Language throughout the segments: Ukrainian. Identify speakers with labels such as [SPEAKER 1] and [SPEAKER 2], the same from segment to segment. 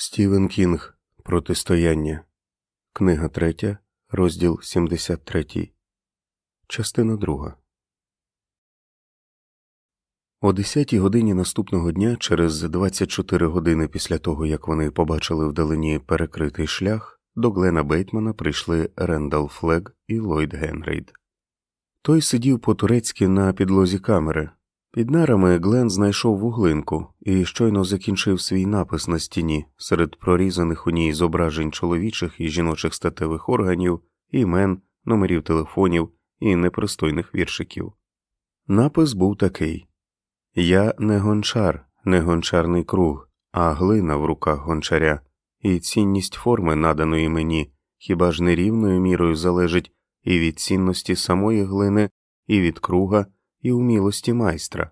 [SPEAKER 1] Стівен Кінг Протистояння. Книга 3, розділ 73. Частина 2. О 10 годині наступного дня, через 24 години після того, як вони побачили вдалині перекритий шлях, до Глена Бейтмана прийшли Рендал Флег і Ллойд Генрейд. Той сидів по турецьки на підлозі камери. Під нарами Глен знайшов вуглинку і щойно закінчив свій напис на стіні серед прорізаних у ній зображень чоловічих і жіночих статевих органів, імен, номерів телефонів і непристойних віршиків. Напис був такий Я не гончар, не гончарний круг, а глина в руках гончаря, і цінність форми, наданої мені, хіба ж нерівною мірою залежить і від цінності самої глини, і від круга і умілості майстра.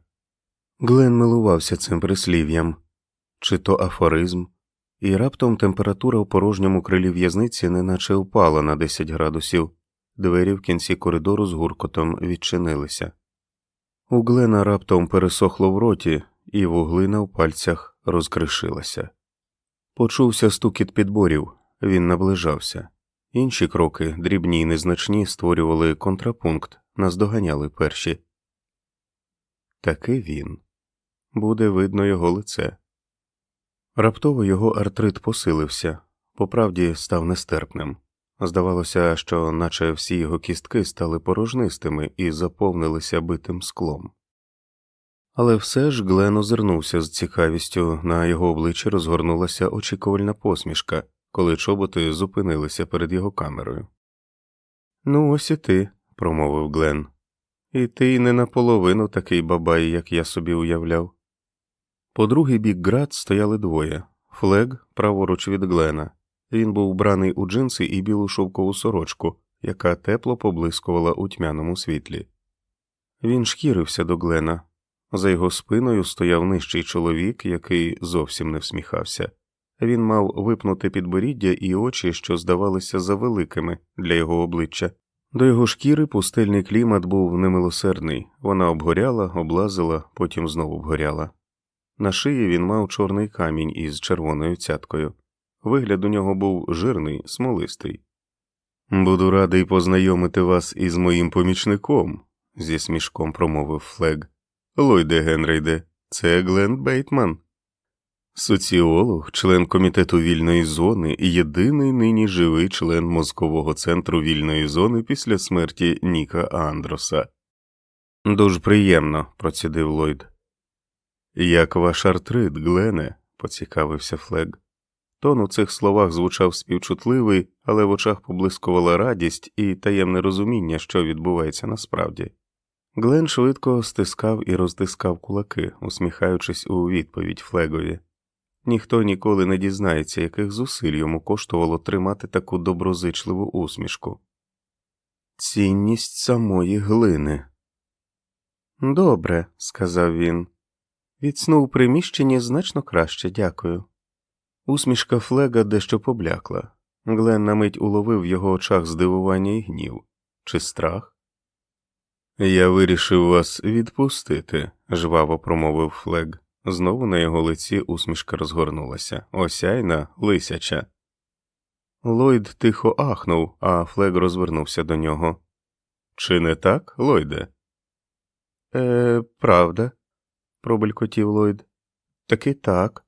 [SPEAKER 1] Глен милувався цим прислів'ям чи то афоризм, і раптом температура у порожньому крилі в'язниці неначе впала на 10 градусів, двері в кінці коридору з гуркотом відчинилися. У Глена раптом пересохло в роті, і вуглина в пальцях розкришилася. Почувся стукіт підборів, він наближався. Інші кроки, дрібні й незначні, створювали контрапункт, наздоганяли перші. Таки він. Буде видно його лице. Раптово його артрит посилився, по правді став нестерпним. Здавалося, що наче всі його кістки стали порожнистими і заповнилися битим склом. Але все ж Глен озирнувся з цікавістю, на його обличчі розгорнулася очікувальна посмішка, коли чоботи зупинилися перед його камерою. Ну, ось і ти, промовив Глен. І ти не наполовину такий бабай, як я собі уявляв. По другий бік град стояли двоє флег праворуч від Глена. Він був вбраний у джинси і білу шовкову сорочку, яка тепло поблискувала у тьмяному світлі. Він шкірився до Глена. За його спиною стояв нижчий чоловік, який зовсім не всміхався. Він мав випнути підборіддя і очі, що здавалися завеликими для його обличчя. До його шкіри пустельний клімат був немилосердний, вона обгоряла, облазила, потім знову обгоряла. На шиї він мав чорний камінь із червоною цяткою. Вигляд у нього був жирний, смолистий. Буду радий познайомити вас із моїм помічником, зі смішком промовив Флег. Лойде Генрейде, це Глен Бейтман. Соціолог, член комітету вільної зони і єдиний нині живий член мозкового центру вільної зони після смерті Ніка Андроса. Дуже приємно, процідив Ллойд. Як ваш артрит, Глене, поцікавився Флег. Тон у цих словах звучав співчутливий, але в очах поблискувала радість і таємне розуміння, що відбувається насправді. Глен швидко стискав і розтискав кулаки, усміхаючись у відповідь Флегові. Ніхто ніколи не дізнається, яких зусиль йому коштувало тримати таку доброзичливу усмішку. Цінність самої глини. Добре, сказав він. Від сну приміщенні значно краще, дякую. Усмішка Флега дещо поблякла. Глен на мить уловив в його очах здивування і гнів чи страх. Я вирішив вас відпустити, жваво промовив Флег. Знову на його лиці усмішка розгорнулася, осяйна, лисяча. Ллойд тихо ахнув, а Флег розвернувся до нього. Чи не так, Ллойде?» Е, правда, пробелькотів Ллойд. Таки так.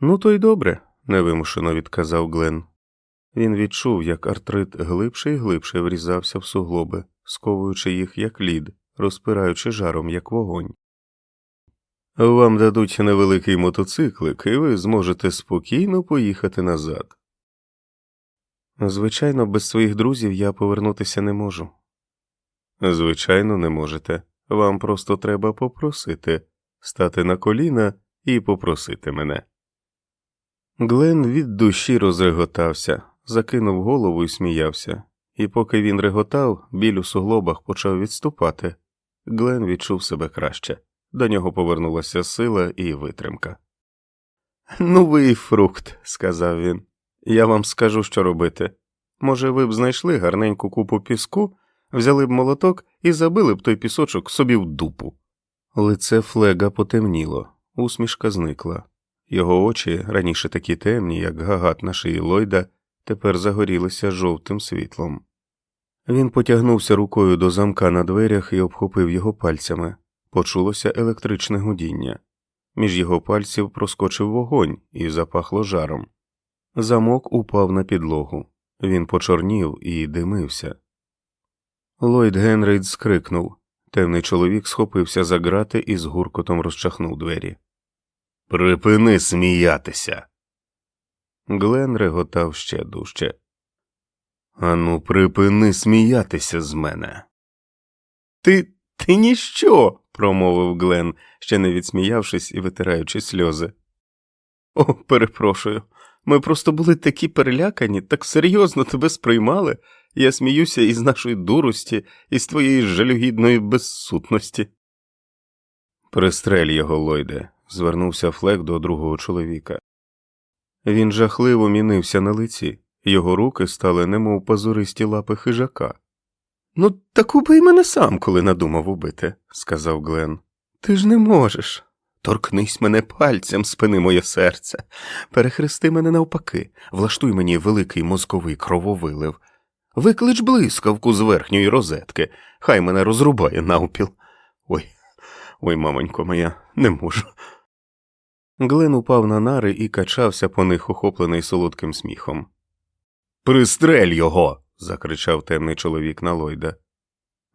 [SPEAKER 1] Ну, то й добре, невимушено відказав Глен. Він відчув, як артрит глибше і глибше врізався в суглоби, сковуючи їх як лід, розпираючи жаром, як вогонь. Вам дадуть невеликий мотоциклик, і ви зможете спокійно поїхати назад. Звичайно, без своїх друзів я повернутися не можу. Звичайно, не можете. Вам просто треба попросити стати на коліна і попросити мене. Глен від душі розреготався, закинув голову і сміявся, і поки він реготав, біль у суглобах почав відступати. Глен відчув себе краще. До нього повернулася сила і витримка. Ну, ви і фрукт, сказав він. Я вам скажу, що робити. Може, ви б знайшли гарненьку купу піску, взяли б молоток і забили б той пісочок собі в дупу. Лице флега потемніло, усмішка зникла, Його очі, раніше такі темні, як гагат на шиї Ллойда, тепер загорілися жовтим світлом. Він потягнувся рукою до замка на дверях і обхопив його пальцями. Почулося електричне гудіння. Між його пальців проскочив вогонь і запахло жаром. Замок упав на підлогу. Він почорнів і димився. Ллойд Генрейд скрикнув. Темний чоловік схопився за грати і з гуркотом розчахнув двері. Припини сміятися. Глен реготав ще дужче. Ану, припини сміятися з мене. Ти ти ніщо. Промовив Глен, ще не відсміявшись і витираючи сльози. О, перепрошую. Ми просто були такі перелякані, так серйозно тебе сприймали. Я сміюся із нашої дурості, із твоєї жалюгідної безсутності. Пристрель його, Лойде, звернувся Флек до другого чоловіка. Він жахливо мінився на лиці, його руки стали немов пазуристі лапи хижака. Ну, так убий мене сам, коли надумав убити, сказав Глен. Ти ж не можеш. Торкнись мене пальцем, спини моє серце, перехрести мене навпаки, влаштуй мені великий мозковий крововилив. Виклич блискавку з верхньої розетки, хай мене розрубає навпіл. Ой, ой, мамонько моя, не можу. Глен упав на нари і качався по них, охоплений солодким сміхом. Пристрель його. Закричав темний чоловік на Лойда.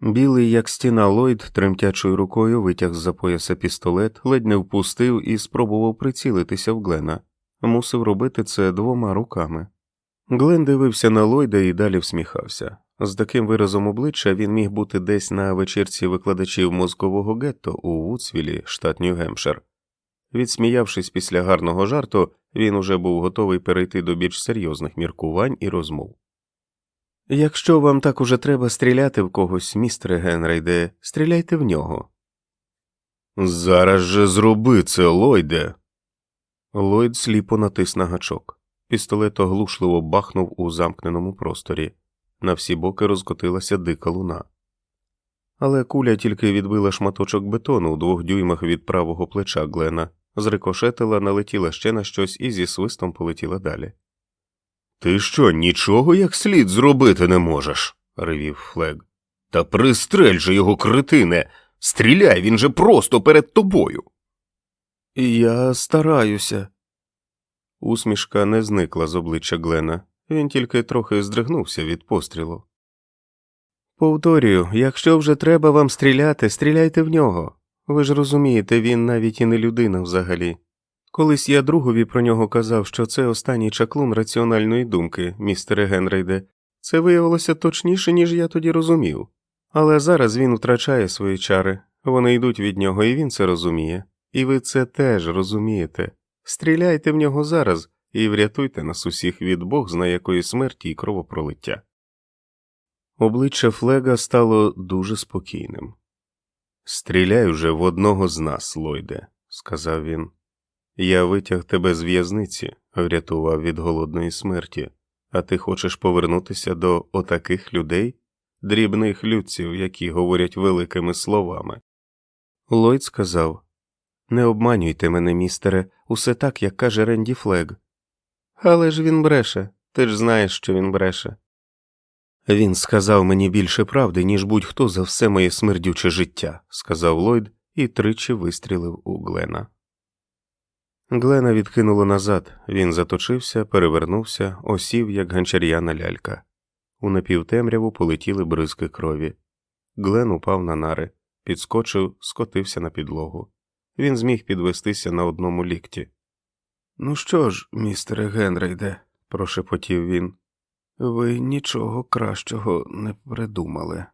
[SPEAKER 1] Білий, як стіна Лойд, тремтячою рукою витяг з за пояса пістолет, ледь не впустив і спробував прицілитися в Глена. Мусив робити це двома руками. Глен дивився на Лойда і далі всміхався. З таким виразом обличчя він міг бути десь на вечірці викладачів мозкового гетто у Вудсвілі, штат Нью-Гемпшир. Відсміявшись після гарного жарту, він уже був готовий перейти до більш серйозних міркувань і розмов. Якщо вам так уже треба стріляти в когось, містере Генрейде, стріляйте в нього. Зараз же зроби це, Лойде. Лойд сліпо натис на гачок. Пістолет оглушливо бахнув у замкненому просторі. На всі боки розкотилася дика луна. Але куля тільки відбила шматочок бетону у двох дюймах від правого плеча Глена, зрикошетила, налетіла ще на щось і зі свистом полетіла далі. Ти що, нічого як слід зробити не можеш? ревів Флег. Та пристрель же його критине. Стріляй, він же просто перед тобою. Я стараюся. Усмішка не зникла з обличчя Глена, він тільки трохи здригнувся від пострілу. Повторюю, якщо вже треба вам стріляти, стріляйте в нього. Ви ж розумієте, він навіть і не людина взагалі. Колись я другові про нього казав, що це останній чаклун раціональної думки, містере Генрейде. Це виявилося точніше, ніж я тоді розумів. Але зараз він втрачає свої чари, вони йдуть від нього, і він це розуміє. І ви це теж розумієте. Стріляйте в нього зараз і врятуйте нас усіх від Бог зна якої смерті і кровопролиття. Обличчя Флега стало дуже спокійним. Стріляй уже в одного з нас, Лойде, сказав він. Я витяг тебе з в'язниці, врятував від голодної смерті, а ти хочеш повернутися до отаких людей, дрібних людців, які говорять великими словами. Ллойд сказав Не обманюйте мене, містере, усе так, як каже Ренді Флег. Але ж він бреше, ти ж знаєш, що він бреше. Він сказав мені більше правди, ніж будь-хто за все моє смердюче життя, сказав Ллойд і тричі вистрілив у Глена. Глена відкинуло назад, він заточився, перевернувся, осів, як ганчар'яна лялька. У напівтемряву полетіли бризки крові. Глен упав на нари, підскочив, скотився на підлогу. Він зміг підвестися на одному лікті. Ну що ж, містере Генрейде, прошепотів він, ви нічого кращого не придумали.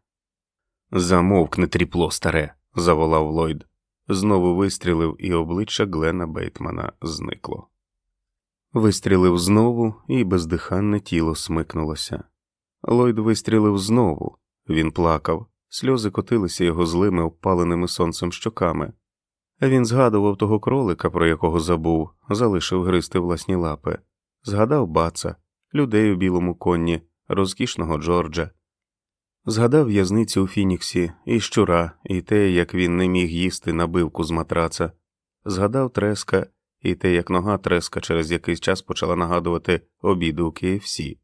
[SPEAKER 1] Замовкни тріпло, старе, заволав Ллойд. Знову вистрілив, і обличчя Глена Бейтмана зникло. Вистрілив знову, і бездиханне тіло смикнулося. Ллойд вистрілив знову. Він плакав, сльози котилися його злими обпаленими сонцем щоками. Він згадував того кролика, про якого забув, залишив гризти власні лапи, згадав баца, людей у білому конні, розкішного Джорджа, Згадав в'язницю у Фініксі, і щура, і те, як він не міг їсти набивку з матраца, згадав треска і те, як нога треска через якийсь час почала нагадувати обіди у KFC.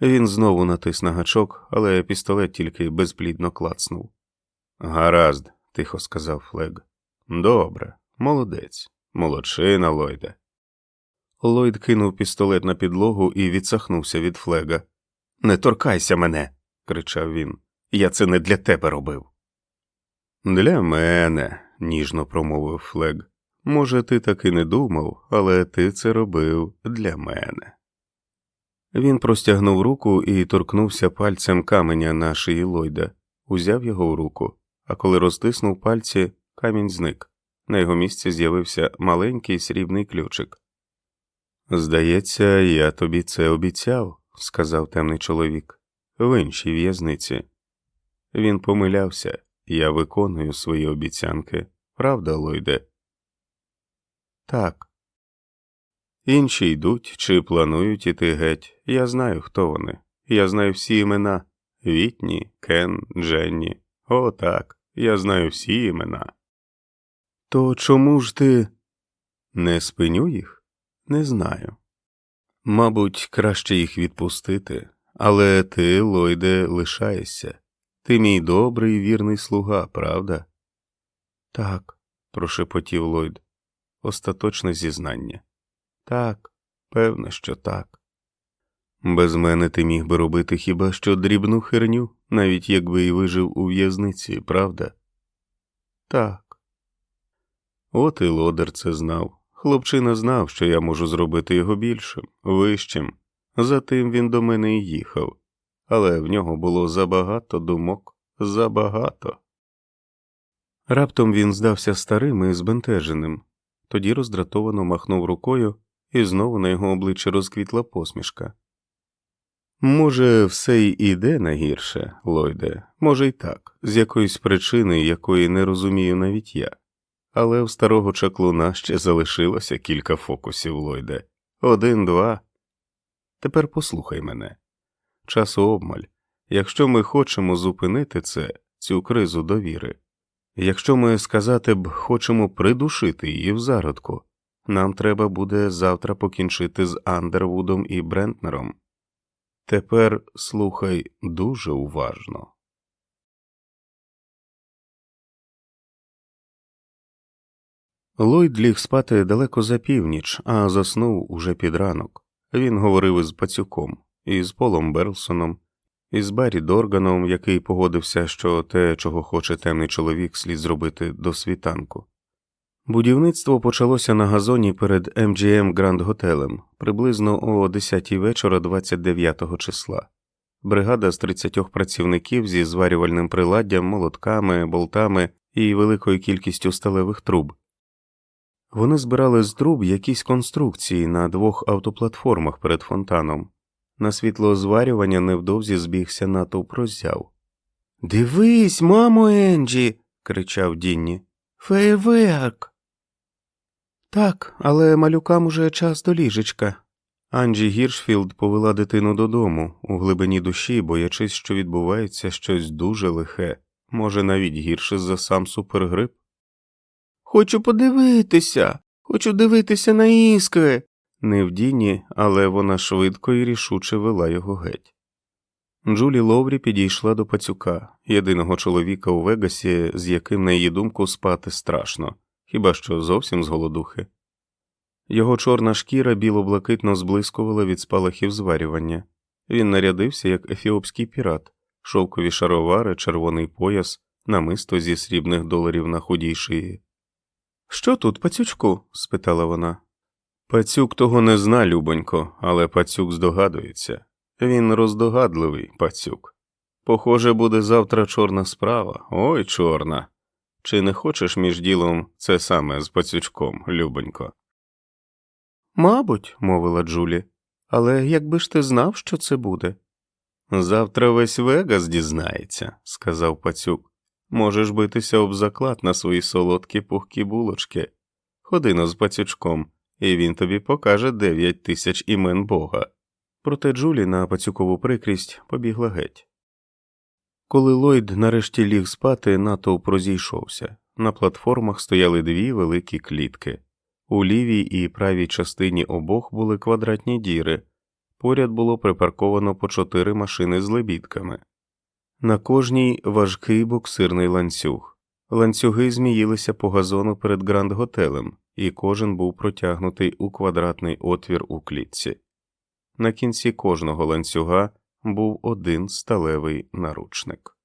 [SPEAKER 1] Він знову натис на гачок, але пістолет тільки безплідно клацнув. Гаразд, тихо сказав Флег. Добре, молодець, молодчина, Ллойде. Ллойд кинув пістолет на підлогу і відсахнувся від Флега. Не торкайся мене, кричав він. Я це не для тебе робив. Для мене, ніжно промовив Флег. Може, ти так і не думав, але ти це робив для мене. Він простягнув руку і торкнувся пальцем каменя на шиї Ллойда, узяв його в руку, а коли розтиснув пальці, камінь зник. На його місці з'явився маленький срібний ключик. Здається, я тобі це обіцяв, сказав темний чоловік, в іншій в'язниці. Він помилявся, я виконую свої обіцянки, правда, Лойде? Так. Інші йдуть чи планують іти геть. Я знаю, хто вони. Я знаю всі імена Вітні, Кен, Дженні. О, так, я знаю всі імена. То чому ж ти не спиню їх? Не знаю. Мабуть, краще їх відпустити, але ти, Лойде, лишаєшся. Ти мій добрий і вірний слуга, правда? Так, прошепотів Лойд. Остаточне зізнання. Так, певне, що так. Без мене ти міг би робити хіба що дрібну херню, навіть якби і вижив у в'язниці, правда? Так. От і лодер це знав. Хлопчина знав, що я можу зробити його більшим, вищим. Затим він до мене і їхав, але в нього було забагато думок, забагато. Раптом він здався старим і збентеженим, тоді роздратовано махнув рукою, і знову на його обличчі розквітла посмішка. Може, все й іде на гірше, Лойде, може й так, з якоїсь причини, якої не розумію навіть я. Але в старого чаклуна ще залишилося кілька фокусів, Лойде. Один, два. Тепер послухай мене. Часу обмаль. Якщо ми хочемо зупинити це, цю кризу довіри, якщо ми сказати б, хочемо придушити її в зародку, нам треба буде завтра покінчити з Андервудом і Брентнером. Тепер слухай дуже уважно. Ллойд ліг спати далеко за північ, а заснув уже під ранок. Він говорив із пацюком, із Полом Берлсоном, із Баррі Дорганом, який погодився, що те, чого хоче темний чоловік, слід зробити до світанку. Будівництво почалося на газоні перед MGM Grand Готелем приблизно о 10 вечора 29 числа. Бригада з 30 працівників зі зварювальним приладдям, молотками, болтами і великою кількістю сталевих труб. Вони збирали з труб якісь конструкції на двох автоплатформах перед фонтаном. На світло зварювання невдовзі збігся натовп роззяв. Дивись, мамо, Енджі. кричав Дінні. Фейерверк. Так, але малюкам уже час до ліжечка. Анджі Гіршфілд повела дитину додому, у глибині душі, боячись, що відбувається щось дуже лихе, може, навіть гірше за сам супергрип. Хочу подивитися, хочу дивитися на іскри. Не в але вона швидко і рішуче вела його геть. Джулі Ловрі підійшла до пацюка, єдиного чоловіка у Вегасі, з яким, на її думку, спати страшно, хіба що зовсім з голодухи. Його чорна шкіра біло-блакитно зблискувала від спалахів зварювання. Він нарядився як ефіопський пірат, шовкові шаровари, червоний пояс, намисто зі срібних доларів на худій шиї. Що тут, пацючку? спитала вона. Пацюк того не зна, любонько, але пацюк здогадується. Він роздогадливий пацюк. Похоже, буде завтра чорна справа. Ой, чорна. Чи не хочеш між ділом це саме з пацючком, любонько? Мабуть, мовила Джулі, але якби ж ти знав, що це буде. Завтра весь Вегас дізнається, сказав пацюк. Можеш битися об заклад на свої солодкі пухкі булочки. Ходино з пацючком, і він тобі покаже дев'ять тисяч імен Бога. Проте Джулі на пацюкову прикрість побігла геть. Коли Ллойд нарешті ліг спати, натовп розійшовся. На платформах стояли дві великі клітки. У лівій і правій частині обох були квадратні діри, поряд було припарковано по чотири машини з лебідками. На кожній важкий боксирний ланцюг. Ланцюги зміїлися по газону перед гранд готелем, і кожен був протягнутий у квадратний отвір у клітці. На кінці кожного ланцюга був один сталевий наручник.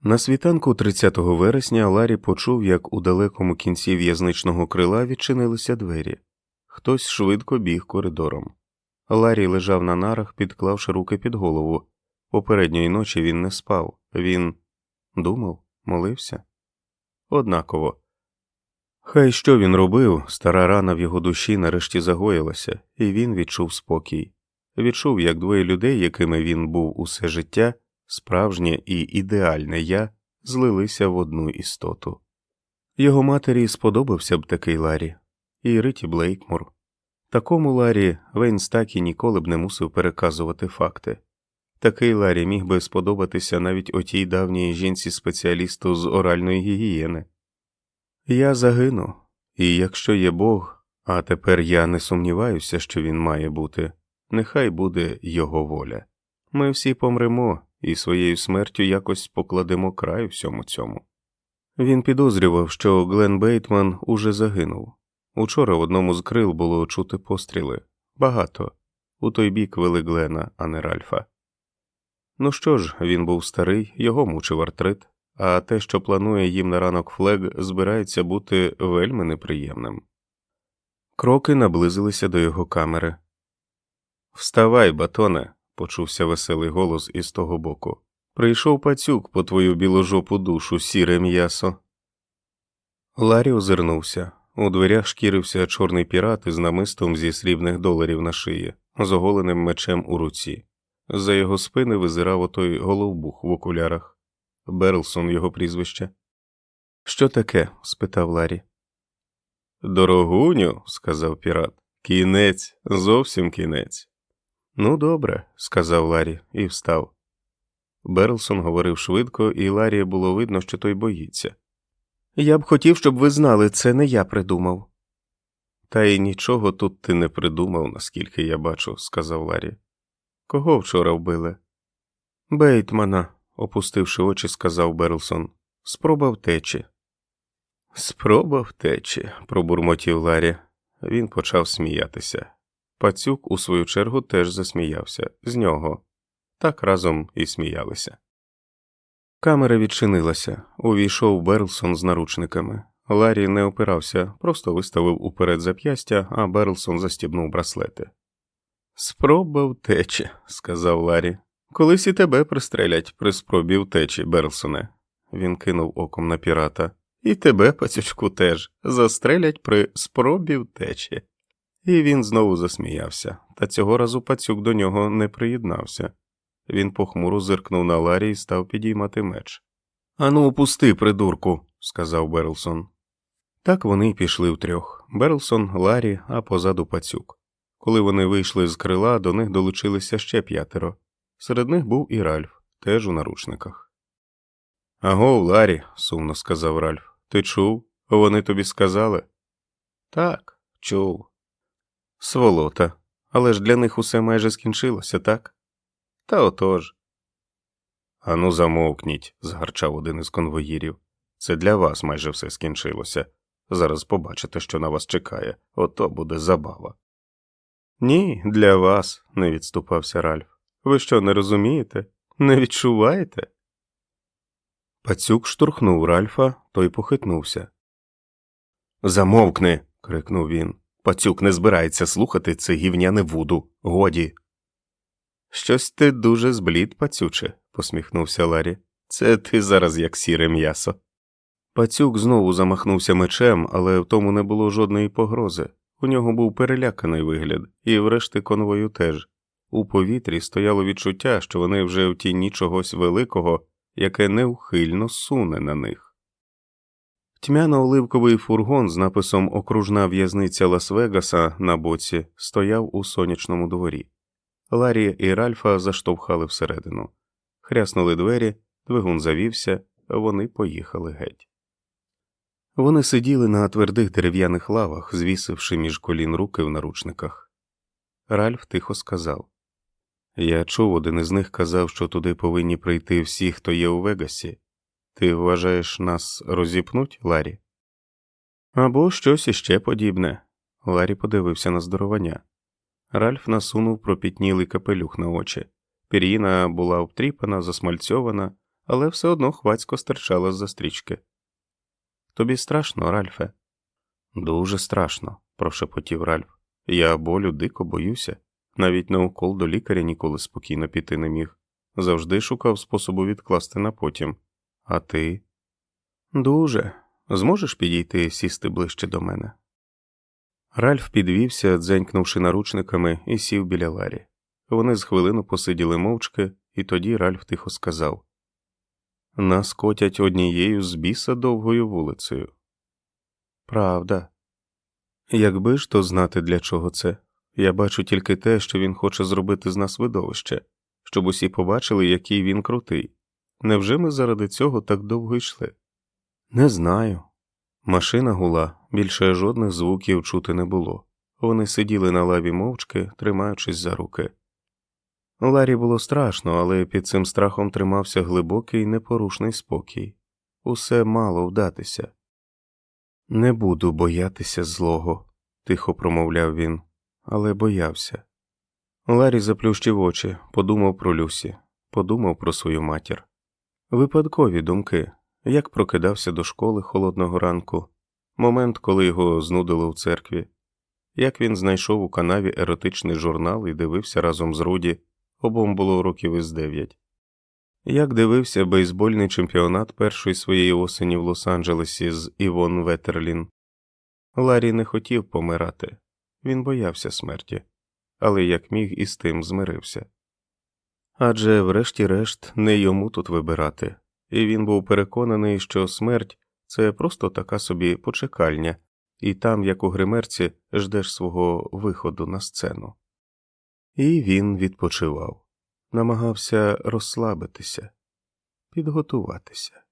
[SPEAKER 1] На світанку 30 вересня Ларі почув, як у далекому кінці в'язничного крила відчинилися двері. Хтось швидко біг коридором. Ларі лежав на нарах, підклавши руки під голову. Попередньої ночі він не спав. Він думав, молився. Однаково. Хай що він робив, стара рана в його душі нарешті загоїлася, і він відчув спокій. Відчув, як двоє людей, якими він був усе життя, справжнє і ідеальне я, злилися в одну істоту. Його матері сподобався б такий Ларі, і Риті Блейкмор. Такому Ларі Вейнс так і ніколи б не мусив переказувати факти. Такий Ларі міг би сподобатися навіть отій давній жінці спеціалісту з оральної гігієни. Я загину, і якщо є Бог, а тепер я не сумніваюся, що він має бути, нехай буде його воля. Ми всі помремо і своєю смертю якось покладемо край всьому цьому. Він підозрював, що Глен Бейтман уже загинув. Учора в одному з крил було чути постріли багато. У той бік вели Глена, а не Ральфа. Ну що ж, він був старий, його мучив артрит, а те, що планує їм на ранок флег, збирається бути вельми неприємним. Кроки наблизилися до його камери. Вставай, батоне, почувся веселий голос із того боку. Прийшов пацюк по твою біложопу душу, сіре м'ясо. Ларі озирнувся. У дверях шкірився чорний пірат із намистом зі срібних доларів на шиї, з оголеним мечем у руці. За його спини визирав отой головбух в окулярах. Берлсон його прізвище. Що таке? спитав Ларі. Дорогуню, сказав пірат. Кінець, зовсім кінець. Ну, добре, сказав Ларі і встав. Берлсон говорив швидко, і Ларі було видно, що той боїться. Я б хотів, щоб ви знали, це не я придумав. Та й нічого тут ти не придумав, наскільки я бачу, сказав Ларі. Кого вчора вбили? Бейтмана, опустивши очі, сказав Берлсон. Спроба втечі. Спроба втечі, пробурмотів Ларі. Він почав сміятися. Пацюк, у свою чергу, теж засміявся з нього. Так разом і сміялися. Камера відчинилася. Увійшов Берлсон з наручниками. Ларі не опирався, просто виставив уперед зап'ястя, а Берлсон застібнув браслети. Спроба втечі, сказав Ларі. Колись і тебе пристрелять при спробі втечі, Берлсоне. Він кинув оком на пірата. І тебе, пацючку, теж застрелять при спробі втечі. І він знову засміявся, та цього разу пацюк до нього не приєднався. Він похмуро зиркнув на Ларі і став підіймати меч. Ану, опусти, придурку, сказав Берлсон. Так вони й пішли втрьох Берлсон, Ларі, а позаду пацюк. Коли вони вийшли з крила, до них долучилися ще п'ятеро. Серед них був і Ральф, теж у наручниках. Аго, Ларі, сумно сказав Ральф. Ти чув? Вони тобі сказали? Так, чув. Сволота. Але ж для них усе майже скінчилося, так? Та отож. Ану, замовкніть, згарчав один із конвоїрів. Це для вас майже все скінчилося. Зараз побачите, що на вас чекає, ото буде забава. Ні, для вас, не відступався Ральф. Ви що, не розумієте? Не відчуваєте? Пацюк штурхнув Ральфа, той похитнувся. Замовкни. крикнув він. Пацюк не збирається слухати це гівняне вуду. Годі. Щось ти дуже зблід, пацюче, посміхнувся Ларі. Це ти зараз як сіре м'ясо. Пацюк знову замахнувся мечем, але в тому не було жодної погрози. У нього був переляканий вигляд, і врешті конвою теж. У повітрі стояло відчуття, що вони вже в тіні чогось великого, яке неухильно суне на них. Тьмяно-оливковий фургон з написом Окружна в'язниця Лас-Вегаса на боці стояв у сонячному дворі. Ларі і Ральфа заштовхали всередину. Хряснули двері, двигун завівся, вони поїхали геть. Вони сиділи на твердих дерев'яних лавах, звісивши між колін руки в наручниках. Ральф тихо сказав Я чув, один із них казав, що туди повинні прийти всі, хто є у Вегасі. Ти вважаєш, нас розіпнуть, Ларі? Або щось іще подібне. Ларі подивився на здоровання. Ральф насунув пропітнілий капелюх на очі. Пір'їна була обтріпана, засмальцьована, але все одно хвацько стирчала з за стрічки. Тобі страшно, Ральфе? Дуже страшно, прошепотів Ральф. Я болю дико боюся. Навіть на укол до лікаря ніколи спокійно піти не міг. Завжди шукав способу відкласти на потім. А ти? Дуже. Зможеш підійти сісти ближче до мене? Ральф підвівся, дзенькнувши наручниками, і сів біля Ларі. Вони з хвилину посиділи мовчки, і тоді Ральф тихо сказав Нас котять однією з біса довгою вулицею. Правда. Якби ж то знати, для чого це, я бачу тільки те, що він хоче зробити з нас видовище, щоб усі побачили, який він крутий. Невже ми заради цього так довго йшли? Не знаю. Машина гула, більше жодних звуків чути не було. Вони сиділи на лаві мовчки, тримаючись за руки. Ларі було страшно, але під цим страхом тримався глибокий непорушний спокій. Усе мало вдатися. Не буду боятися злого, тихо промовляв він, але боявся. Ларі заплющив очі, подумав про Люсі, подумав про свою матір. Випадкові думки, як прокидався до школи холодного ранку, момент, коли його знудило в церкві, як він знайшов у канаві еротичний журнал і дивився разом з Руді, обом було років із дев'ять, як дивився бейсбольний чемпіонат першої своєї осені в Лос-Анджелесі з Івон Ветерлін. Ларі не хотів помирати, він боявся смерті, але як міг і з тим змирився. Адже, врешті-решт, не йому тут вибирати, і він був переконаний, що смерть це просто така собі почекальня, і там, як у гримерці, ждеш свого виходу на сцену. І він відпочивав, намагався розслабитися, підготуватися.